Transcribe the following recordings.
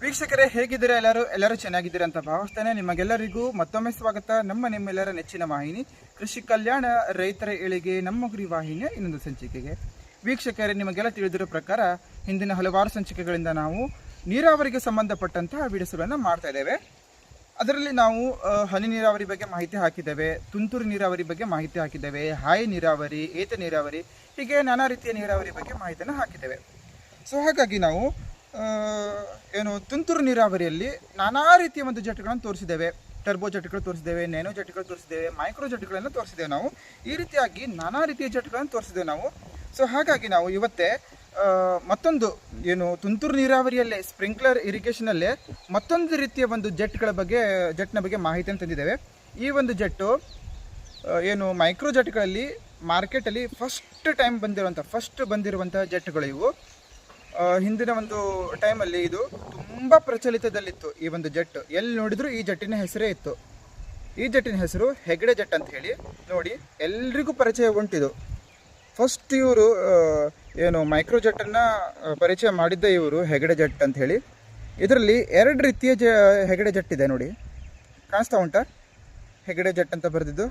ವೀಕ್ಷಕರೇ, ಹೇಗಿದ್ದೀರಾ ಎಲ್ಲರೂ? ಎಲ್ಲರೂ ಚೆನ್ನಾಗಿದ್ದೀರಾ ಅಂತ ಭಾವಿಸ್ತೇನೆ. ನಿಮಗೆಲ್ಲರಿಗೂ ಮತ್ತೊಮ್ಮೆ ಸ್ವಾಗತ. ನಮ್ಮ ನಿಮ್ಮೆಲ್ಲರ ನೆಚ್ಚಿನ ವಾಹಿನಿ, ಕೃಷಿ ಕಲ್ಯಾಣ ರೈತರ ಏಳಿಗೆ, ನಮ್ಮ ಗುರಿ ವಾಹಿನಿಯ ಇನ್ನೊಂದು ಸಂಚಿಕೆಗೆ. ವೀಕ್ಷಕರೇ, ನಿಮಗೆಲ್ಲ ತಿಳಿದಿರೋ ಪ್ರಕಾರ ಹಿಂದಿನ ಹಲವಾರು ಸಂಚಿಕೆಗಳಿಂದ ನಾವು ನೀರಾವರಿಗೆ ಸಂಬಂಧಪಟ್ಟಂತಹ ವಿಡಿಯೋಸ್ಗಳನ್ನು ಮಾಡ್ತಾ ಇದ್ದೇವೆ. ಅದರಲ್ಲಿ ನಾವು ಹನಿ ನೀರಾವರಿ ಬಗ್ಗೆ ಮಾಹಿತಿ ಹಾಕಿದ್ದೇವೆ, ತುಂತುರು ನೀರಾವರಿ ಬಗ್ಗೆ ಮಾಹಿತಿ ಹಾಕಿದ್ದೇವೆ, ಹಾಯಿ ನೀರಾವರಿ, ಏತ ನೀರಾವರಿ, ಹೀಗೆ ನಾನಾ ರೀತಿಯ ನೀರಾವರಿ ಬಗ್ಗೆ ಮಾಹಿತಿಯನ್ನು ಹಾಕಿದ್ದೇವೆ. ಸೊ, ಹಾಗಾಗಿ ನಾವು ಏನು, ತುಂತುರು ನೀರಾವರಿಯಲ್ಲಿ ನಾನಾ ರೀತಿಯ ಒಂದು ಜೆಟ್ಗಳನ್ನು ತೋರಿಸಿದ್ದೇವೆ. ಟರ್ಬೋ ಜೆಟ್ಗಳು ತೋರಿಸಿದ್ದೇವೆ, ನೇನೋ ಜೆಟ್ಗಳು ತೋರಿಸಿದ್ದೇವೆ, ಮೈಕ್ರೋ ಜೆಟ್ಗಳನ್ನು ತೋರಿಸಿದ್ದೇವೆ ನಾವು. ಈ ರೀತಿಯಾಗಿ ನಾನಾ ರೀತಿಯ ಜೆಟ್ಗಳನ್ನು ತೋರಿಸಿದ್ದೇವೆ ನಾವು. ಸೊ ಹಾಗಾಗಿ ನಾವು ಇವತ್ತೇ ಮತ್ತೊಂದು ಏನು, ತುಂತುರು ನೀರಾವರಿಯಲ್ಲೇ, ಸ್ಪ್ರಿಂಕ್ಲರ್ ಇರಿಗೇಷನಲ್ಲೇ ಮತ್ತೊಂದು ರೀತಿಯ ಒಂದು ಜೆಟ್ಗಳ ಬಗ್ಗೆ, ಜೆಟ್ನ ಬಗ್ಗೆ ಮಾಹಿತಿಯನ್ನು ತಂದಿದ್ದೇವೆ. ಈ ಒಂದು ಜೆಟ್ಟು ಏನು, ಮೈಕ್ರೋ ಜೆಟ್ಗಳಲ್ಲಿ ಮಾರ್ಕೆಟಲ್ಲಿ ಫಸ್ಟ್ ಟೈಮ್ ಬಂದಿರುವಂಥ, ಫಸ್ಟ್ ಬಂದಿರುವಂಥ ಜೆಟ್ಗಳು ಇವು. ಹಿಂದಿನ ಒಂದು ಟೈಮಲ್ಲಿ ಇದು ತುಂಬ ಪ್ರಚಲಿತದಲ್ಲಿತ್ತು ಈ ಒಂದು ಜೆಟ್. ಎಲ್ಲಿ ನೋಡಿದ್ರು ಈ ಜೆಟ್ಟಿನ ಹೆಸರೇ ಇತ್ತು. ಈ ಜೆಟ್ಟಿನ ಹೆಸರು ಹೆಗಡೆ ಜೆಟ್ ಅಂತ ಹೇಳಿ. ನೋಡಿ, ಎಲ್ರಿಗೂ ಪರಿಚಯ ಉಂಟಿದು. ಫಸ್ಟ್ ಇವರು ಏನು ಮೈಕ್ರೋ ಜೆಟ್ಟನ್ನು ಪರಿಚಯ ಮಾಡಿದ್ದ ಇವರು ಹೆಗಡೆ ಜೆಟ್ ಅಂತ ಹೇಳಿ. ಇದರಲ್ಲಿ ಎರಡು ರೀತಿಯ ಜ, ಹೆಗಡೆ ಜೆಟ್ ಇದೆ ನೋಡಿ. ಕಾಣಿಸ್ತಾ ಉಂಟಾ? ಹೆಗಡೆ ಜೆಟ್ ಅಂತ ಬರೆದಿದ್ದು.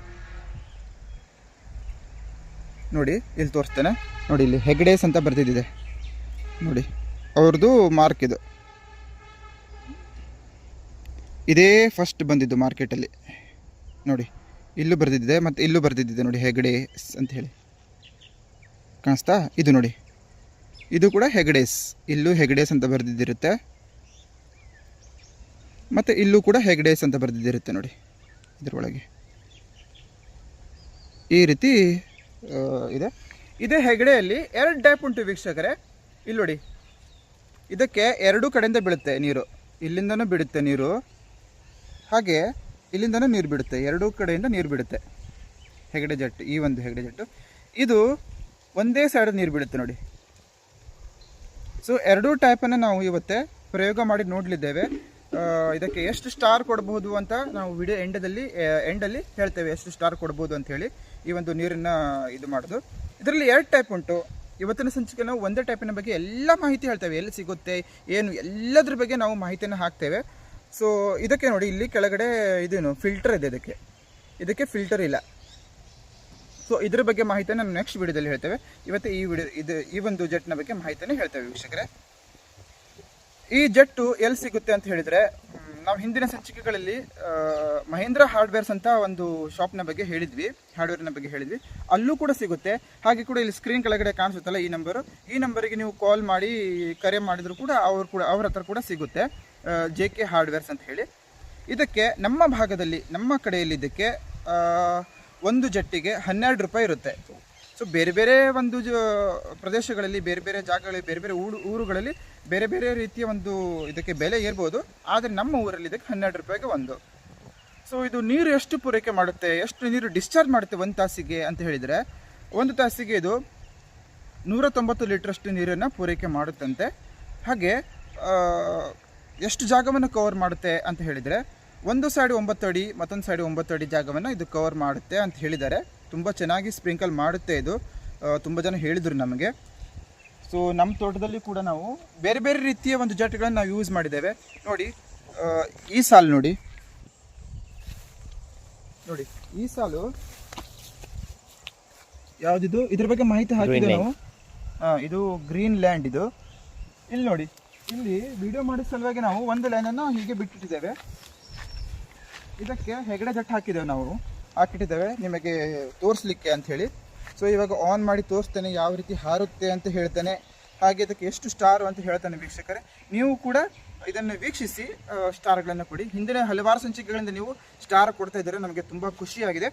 ನೋಡಿ, ಇಲ್ಲಿ ತೋರಿಸ್ತೇನೆ. ನೋಡಿ, ಇಲ್ಲಿ ಹೆಗಡೇಸ್ ಅಂತ ಬರೆದಿದ್ದಿದೆ. ನೋಡಿ. ಅವ್ರದ್ದು ಮಾರ್ಕ್ ಇದು. ಇದೇ ಫಸ್ಟ್ ಬಂದಿದ್ದು ಮಾರ್ಕೆಟಲ್ಲಿ ನೋಡಿ, ಇಲ್ಲೂ ಬರೆದಿದ್ದಿದೆ ಮತ್ತು ಇಲ್ಲೂ ಬರೆದಿದ್ದಿದೆ ನೋಡಿ ಹೆಗಡೇಸ್ ಅಂತ ಹೇಳಿ. ಕಾಣಿಸ್ತಾ? ಇದು ನೋಡಿ. ಇದು ಕೂಡ ಹೆಗಡೇಸ್ ಇಲ್ಲೂ ಹೆಗಡೇಸ್ ಅಂತ ಬರೆದಿದ್ದಿರುತ್ತೆ. ಮತ್ತು ಇಲ್ಲೂ ಕೂಡ ಹೆಗಡೇಸ್ ಅಂತ ಬರೆದಿದ್ದಿರುತ್ತೆ ನೋಡಿ ಇದರೊಳಗೆ ಈ ರೀತಿ ಇದೆ. ಇದೇ ಹೆಗಡೆಯಲ್ಲಿ ಎರಡು ಟೈಪ್ ಉಂಟು ವೀಕ್ಷಕರೇ. ಇಲ್ಲಿ ನೋಡಿ. ಇದಕ್ಕೆ ಎರಡೂ ಕಡೆಯಿಂದ ಬೀಳುತ್ತೆ ನೀರು. ಇಲ್ಲಿಂದನೂ ಬಿಡುತ್ತೆ ನೀರು. ಹಾಗೆ ಇಲ್ಲಿಂದನೂ ನೀರು ಬಿಡುತ್ತೆ ಎರಡೂ ಕಡೆಯಿಂದ ನೀರು ಬಿಡುತ್ತೆ ಹೆಗಡೆ ಜಟ್ಟು, ಈ ಒಂದು ಹೆಗಡೆ ಜಟ್ಟು. ಇದು ಒಂದೇ ಸೈಡ್ ನೀರು ಬಿಡುತ್ತೆ ನೋಡಿ. ಸೊ ಎರಡೂ ಟೈಪನ್ನು ನಾವು ಇವತ್ತೆ ಪ್ರಯೋಗ ಮಾಡಿ ನೋಡಲಿದ್ದೇವೆ. ಇದಕ್ಕೆ ಎಷ್ಟು ಸ್ಟಾರ್ ಕೊಡಬಹುದು ಅಂತ ನಾವು ವಿಡಿಯೋ ಎಂಡದಲ್ಲಿ ಎಂಡಲ್ಲಿ ಹೇಳ್ತೇವೆ. ಎಷ್ಟು ಸ್ಟಾರ್ ಕೊಡ್ಬೋದು ಅಂತ ಹೇಳಿ ಈ ಒಂದು ನೀರನ್ನು ಇದು ಮಾಡೋದು. ಇದರಲ್ಲಿ ಎರಡು ಟೈಪ್ ಉಂಟು. ಇವತ್ತಿನ ಸಂಚಿಕೆ ನಾವು ಒಂದೇ ಟೈಪಿನ ಬಗ್ಗೆ ಎಲ್ಲ ಮಾಹಿತಿ ಹೇಳ್ತೇವೆ. ಎಲ್ಲಿ ಸಿಗುತ್ತೆ, ಏನು, ಎಲ್ಲದ್ರ ಬಗ್ಗೆ ನಾವು ಮಾಹಿತಿಯನ್ನು ಹಾಕ್ತೇವೆ. ಸೊ ಇದಕ್ಕೆ ನೋಡಿ, ಇಲ್ಲಿ ಕೆಳಗಡೆ ಇದೇನು ಫಿಲ್ಟರ್ ಇದೆ ಇದಕ್ಕೆ. ಇದಕ್ಕೆ ಫಿಲ್ಟರ್ ಇಲ್ಲ. ಸೊ ಇದ್ರ ಬಗ್ಗೆ ಮಾಹಿತಿಯನ್ನು ನಾವು ನೆಕ್ಸ್ಟ್ ವಿಡಿಯೋದಲ್ಲಿ ಹೇಳ್ತೇವೆ. ಇವತ್ತು ಈ ವಿಡಿಯೋ ಇದು, ಈ ಒಂದು ಜೆಟ್ನ ಬಗ್ಗೆ ಮಾಹಿತಿಯನ್ನು ಹೇಳ್ತೇವೆ ವೀಕ್ಷಕರೇ. ಈ ಜೆಟ್ಟು ಎಲ್ಲಿ ಸಿಗುತ್ತೆ ಅಂತ ಹೇಳಿದ್ರೆ ನಾವು ಹಿಂದಿನ ಸಂಚಿಕೆಗಳಲ್ಲಿ ಮಹೇಂದ್ರ ಹಾರ್ಡ್ವೇರ್ಸ್ ಅಂತ ಒಂದು ಶಾಪ್ನ ಬಗ್ಗೆ ಹೇಳಿದ್ವಿ, ಹಾರ್ಡ್ವೇರ್ನ ಬಗ್ಗೆ ಹೇಳಿದ್ವಿ. ಅಲ್ಲೂ ಕೂಡ ಸಿಗುತ್ತೆ. ಹಾಗೆ ಕೂಡ ಇಲ್ಲಿ ಸ್ಕ್ರೀನ್ ಕೆಳಗಡೆ ಕಾಣಿಸುತ್ತಲ್ಲ ಈ ನಂಬರು. ಈ ನಂಬರಿಗೆ ನೀವು ಕಾಲ್ ಮಾಡಿ, ಕರೆ ಮಾಡಿದರೂ ಕೂಡ ಅವ್ರು ಕೂಡ, ಅವ್ರ ಹತ್ರ ಕೂಡ ಸಿಗುತ್ತೆ. ಜೆ ಕೆ ಹಾರ್ಡ್ವೇರ್ಸ್ ಅಂತ ಹೇಳಿ. ಇದಕ್ಕೆ ನಮ್ಮ ಭಾಗದಲ್ಲಿ, ನಮ್ಮ ಕಡೆಯಲ್ಲಿ ಇದಕ್ಕೆ ಒಂದು ಜಟ್ಟಿಗೆ ಹನ್ನೆರಡು ರೂಪಾಯಿ ಇರುತ್ತೆ. ಸೊ ಬೇರೆ ಬೇರೆ ಒಂದು ಪ್ರದೇಶಗಳಲ್ಲಿ, ಬೇರೆ ಬೇರೆ ಜಾಗಗಳಲ್ಲಿ, ಬೇರೆ ಬೇರೆ ಊರು, ಊರುಗಳಲ್ಲಿ ಬೇರೆ ಬೇರೆ ರೀತಿಯ ಒಂದು ಇದಕ್ಕೆ ಬೆಲೆ ಇರ್ಬೋದು ಆದರೆ ನಮ್ಮ ಊರಲ್ಲಿ ಇದಕ್ಕೆ ಹನ್ನೆರಡು ರೂಪಾಯಿಗೆ ಒಂದು. ಸೊ ಇದು ನೀರು ಎಷ್ಟು ಪೂರೈಕೆ ಮಾಡುತ್ತೆ, ಎಷ್ಟು ನೀರು ಡಿಸ್ಚಾರ್ಜ್ ಮಾಡುತ್ತೆ ಒಂದು ತಾಸಿಗೆ ಅಂತ ಹೇಳಿದರೆ, ಒಂದು ತಾಸಿಗೆ ಇದು ನೂರ ತೊಂಬತ್ತು ಲೀಟ್ರಷ್ಟು ನೀರನ್ನು ಪೂರೈಕೆ ಮಾಡುತ್ತಂತೆ. ಹಾಗೆ ಎಷ್ಟು ಜಾಗವನ್ನು ಕವರ್ ಮಾಡುತ್ತೆ ಅಂತ ಹೇಳಿದರೆ ಒಂದು ಸೈಡ್ ಒಂಬತ್ತು ಅಡಿ ಮತ್ತೊಂದು ಸೈಡ್ ಒಂಬತ್ತು ಅಡಿ ಜಾಗವನ್ನು ಇದು ಕವರ್ ಮಾಡುತ್ತೆ ಅಂತ ಹೇಳಿದ್ದಾರೆ. ತುಂಬ ಚೆನ್ನಾಗಿ ಸ್ಪ್ರಿಂಕಲ್ ಮಾಡುತ್ತೆ ಇದು. ತುಂಬ ಜನ ಹೇಳಿದರು ನಮಗೆ. ಸೊ ನಮ್ಮ ತೋಟದಲ್ಲಿ ಕೂಡ ನಾವು ಬೇರೆ ಬೇರೆ ರೀತಿಯ ಒಂದು ಜಟ್ಗಳನ್ನು ನಾವು ಯೂಸ್ ಮಾಡಿದ್ದೇವೆ. ನೋಡಿ ಈ ಸಾಲು ನೋಡಿ. ನೋಡಿ ಈ ಸಾಲು ಯಾವುದಿದು? ಇದ್ರ ಬಗ್ಗೆ ಮಾಹಿತಿ ಹಾಕಿದ್ದೆ ನಾವು. ಹಾ, ಇದು ಗ್ರೀನ್ ಲ್ಯಾಂಡ್ ಇದು. ಇಲ್ಲಿ ನೋಡಿ ಇಲ್ಲಿ ವಿಡಿಯೋ ಮಾಡಿದ ಸಲುವಾಗಿ ನಾವು ಒಂದು ಲೈನನ್ನು ಹೀಗೆ ಬಿಟ್ಟಿಟ್ಟಿದ್ದೇವೆ. ಇದಕ್ಕೆ ಹೆಗಡೆ ಜಟ್ಟು ಹಾಕಿದ್ದೇವೆ ನಾವು. ಹಾಕಿಟ್ಟಿದ್ದೇವೆ. ನಿಮಗೆ ತೋರಿಸ್ಲಿಕ್ಕೆ ಹೇಳಿ ಸೊ ಇವಾಗ ಆನ್ ಮಾಡಿ ತೋರಿಸ್ತೇನೆ, ಯಾವ ರೀತಿ ಹಾರುತ್ತೆ ಅಂತ ಹೇಳ್ತೇನೆ. ಹಾಗೆ ಇದಕ್ಕೆ ಎಷ್ಟು ಸ್ಟಾರು ಅಂತ ಹೇಳ್ತಾನೆ ವೀಕ್ಷಕರೇ. ನೀವು ಕೂಡ ಇದನ್ನು ವೀಕ್ಷಿಸಿ ಸ್ಟಾರ್ಗಳನ್ನು ಕೊಡಿ. ಹಿಂದಿನ ಹಲವಾರು ಸಂಚಿಕೆಗಳಿಂದ ನೀವು ಸ್ಟಾರ್ ಕೊಡ್ತಾ ಇದ್ದರೆ. ನಮಗೆ ತುಂಬ ಖುಷಿಯಾಗಿದೆ.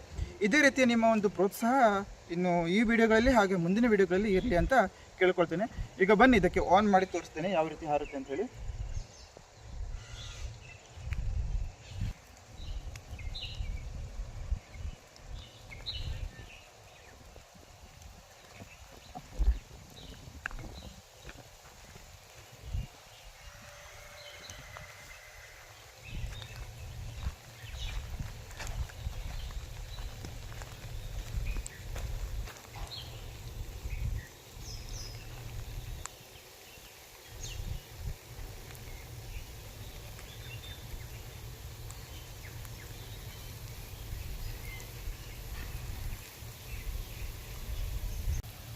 ಇದೇ ರೀತಿಯ ನಿಮ್ಮ ಒಂದು ಪ್ರೋತ್ಸಾಹ ಇನ್ನು ಈ ವಿಡಿಯೋಗಳಲ್ಲಿ ಹಾಗೆ ಮುಂದಿನ ವಿಡಿಯೋಗಳಲ್ಲಿ ಇರಲಿ ಅಂತ ಕೇಳ್ಕೊಳ್ತೇನೆ. ಈಗ ಬನ್ನಿ, ಇದಕ್ಕೆ ಆನ್ ಮಾಡಿ ತೋರಿಸ್ತೇನೆ, ಯಾವ ರೀತಿ ಹಾರುತ್ತೆ ಅಂತ ಹೇಳಿ.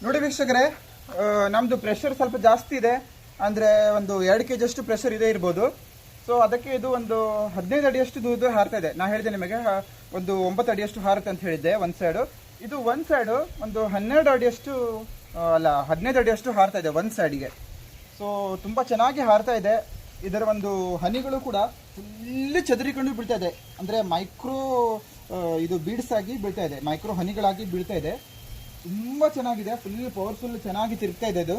ನೋಡಿ ವೀಕ್ಷಕರೇ ನಮ್ಮದು ಪ್ರೆಷರ್ ಸ್ವಲ್ಪ ಜಾಸ್ತಿ ಇದೆ. ಅಂದ್ರೆ ಒಂದು ಎರಡು ಕೆ ಜಿಯಷ್ಟು ಪ್ರೆಷರ್ ಇದೆ ಇರ್ಬೋದು. ಸೊ ಅದಕ್ಕೆ ಇದು ಒಂದು ಹದಿನೈದು ಅಡಿಯಷ್ಟು ದೂರ ಹಾರ್ತಾ ಇದೆ. ನಾ ಹೇಳಿದೆ ನಿಮಗೆ ಒಂದು ಒಂಬತ್ತು ಅಡಿಯಷ್ಟು ಹಾರುತ್ತೆ ಅಂತ ಹೇಳಿದ್ದೆ ಒಂದು ಸೈಡು ಇದು ಒಂದು ಸೈಡು ಒಂದು ಹನ್ನೆರಡು ಅಡಿಯಷ್ಟು ಅಲ್ಲ, ಹದಿನೈದು ಅಡಿಯಷ್ಟು ಹಾರ್ತಾ ಇದೆ ಒಂದು ಸೈಡಿಗೆ ಸೊ ತುಂಬ ಚೆನ್ನಾಗಿ ಹಾರ್ತಾ ಇದೆ. ಇದರ ಒಂದು ಹನಿಗಳು ಕೂಡ ಫುಲ್ಲಿ ಚದರಿಕೊಂಡು ಬೀಳ್ತಾ ಇದೆ. ಅಂದರೆ ಮೈಕ್ರೋ ಇದು ಬೀಡ್ಸ್ ಆಗಿ ಬೀಳ್ತಾ ಇದೆ. ಮೈಕ್ರೋ ಹನಿಗಳಾಗಿ ಬೀಳ್ತಾ ಇದೆ. ತುಂಬ ಚೆನ್ನಾಗಿದೆ. ಫುಲ್ ಪವರ್ಫುಲ್ ಚೆನ್ನಾಗಿ ತಿರುಗ್ತಾ ಇದೆ ಅದು.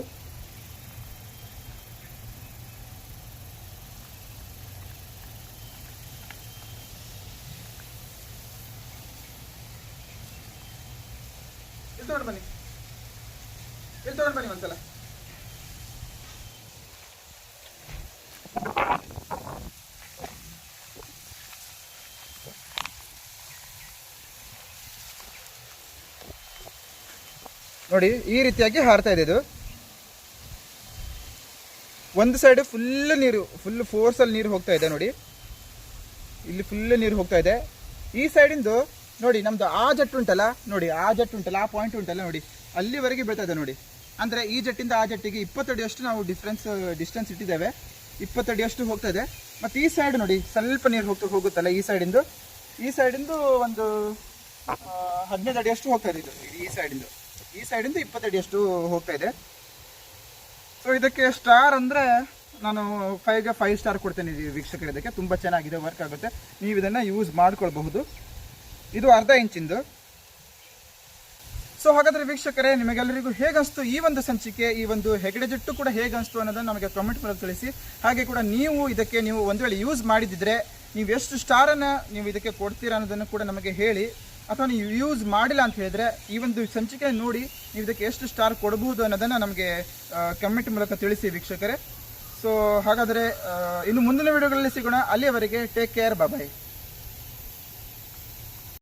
ತಗೊಂಡು ಬನ್ನಿ. ಇಲ್ಲಿ ತಗೊಂಡು ಬನ್ನಿ ಒಂದ್ಸಲ. ನೋಡಿ, ಈ ರೀತಿಯಾಗಿ ಹಾರ್ತಾ ಇದೆ ಇದು. ಒಂದು ಸೈಡ್ ಫುಲ್ ನೀರು ಫುಲ್ ಫೋರ್ಸಲ್ಲಿ ನೀರು ಹೋಗ್ತಾ ಇದೆ ನೋಡಿ. ಇಲ್ಲಿ ಫುಲ್ ನೀರು ಹೋಗ್ತಾ ಇದೆ. ಈ ಸೈಡಿಂದು ನೋಡಿ, ನಮ್ದು ಆ ಜಟ್ಟು ಉಂಟಲ್ಲ, ನೋಡಿ, ಆ ಜಟ್ಟು ಉಂಟಲ್ಲ, ಆ ಪಾಯಿಂಟ್ ಉಂಟಲ್ಲ ನೋಡಿ. ಅಲ್ಲಿವರೆಗೆ ಬೀಳ್ತಾ ಇದೆ ನೋಡಿ. ಅಂದರೆ ಈ ಜಟ್ಟಿಂದ ಆ ಜಟ್ಟಿಗೆ ಇಪ್ಪತ್ತಡಿಯಷ್ಟು ನಾವು ಡಿಫ್ರೆನ್ಸ್ ಡಿಸ್ಟೆನ್ಸ್ ಇಟ್ಟಿದ್ದೇವೆ. ಇಪ್ಪತ್ತಡಿಯಷ್ಟು ಹೋಗ್ತಾ ಇದೆ. ಮತ್ತು ಈ ಸೈಡ್ ನೋಡಿ, ಸ್ವಲ್ಪ ನೀರು ಹೋಗ್ತಾ, ಹೋಗುತ್ತಲ್ಲ ಈ ಸೈಡಿಂದು ಈ ಸೈಡಿಂದು ಒಂದು ಹದಿನೈದು ಅಡಿಯಷ್ಟು ಹೋಗ್ತಾ ಇದು ಈ ಸೈಡಿಂದು ಈ ಸೈಡಿಂದ ಇಪ್ಪತ್ತೆರಡು ಎಷ್ಟು ಹೋಗ್ತಾ ಇದೆ. ಸೊ ಇದಕ್ಕೆ ಸ್ಟಾರ್ ಅಂದರೆ ನಾನು ಫೈವ್ಗೆ ಫೈವ್ ಸ್ಟಾರ್ ಕೊಡ್ತೇನೆ ವೀಕ್ಷಕರು ಇದಕ್ಕೆ ತುಂಬ ಚೆನ್ನಾಗಿದೆ ವರ್ಕ್ ಆಗುತ್ತೆ. ನೀವು ಇದನ್ನು ಯೂಸ್ ಮಾಡ್ಕೊಳ್ಬಹುದು. ಇದು ಅರ್ಧ ಇಂಚಿಂದು. ಸೊ ಹಾಗಾದ್ರೆ ವೀಕ್ಷಕರೇ, ನಿಮಗೆಲ್ಲರಿಗೂ ಹೇಗನ್ಸ್ತು ಈ ಒಂದು ಸಂಚಿಕೆ, ಈ ಒಂದು ಹೆಗಡೆ ಜಟ್ಟು ಕೂಡ ಹೇಗನ್ಸ್ತು ಅನ್ನೋದನ್ನು ನಮಗೆ ಕಮೆಂಟ್ ಮೂಲಕ ತಿಳಿಸಿ. ಹಾಗೆ ಕೂಡ ನೀವು ಇದಕ್ಕೆ ನೀವು ಒಂದು ವೇಳೆ ಯೂಸ್ ಮಾಡಿದ್ರೆ ನೀವು ಎಷ್ಟು ಸ್ಟಾರನ್ನು ನೀವು ಇದಕ್ಕೆ ಕೊಡ್ತೀರಾ ಅನ್ನೋದನ್ನು ಕೂಡ ನಮಗೆ ಹೇಳಿ. ಅಥವಾ ನೀವು ಯೂಸ್ ಮಾಡಿಲ್ಲ ಅಂತ ಹೇಳಿದ್ರೆ ಈ ಒಂದು ಸಂಚಿಕೆ ನೋಡಿ ನೀವು ಇದಕ್ಕೆ ಎಷ್ಟು ಸ್ಟಾರ್ ಕೊಡಬಹುದು ಅನ್ನೋದನ್ನು ನಮಗೆ ಕಮೆಂಟ್ ಮೂಲಕ ತಿಳಿಸಿ ವೀಕ್ಷಕರೇ. ಸೊ ಹಾಗಾದರೆ ಇನ್ನು ಮುಂದಿನ ವಿಡಿಯೋಗಳಲ್ಲಿ ಸಿಗೋಣ. ಅಲ್ಲಿಯವರೆಗೆ ಟೇಕ್ ಕೇರ್ ಬಾಯ್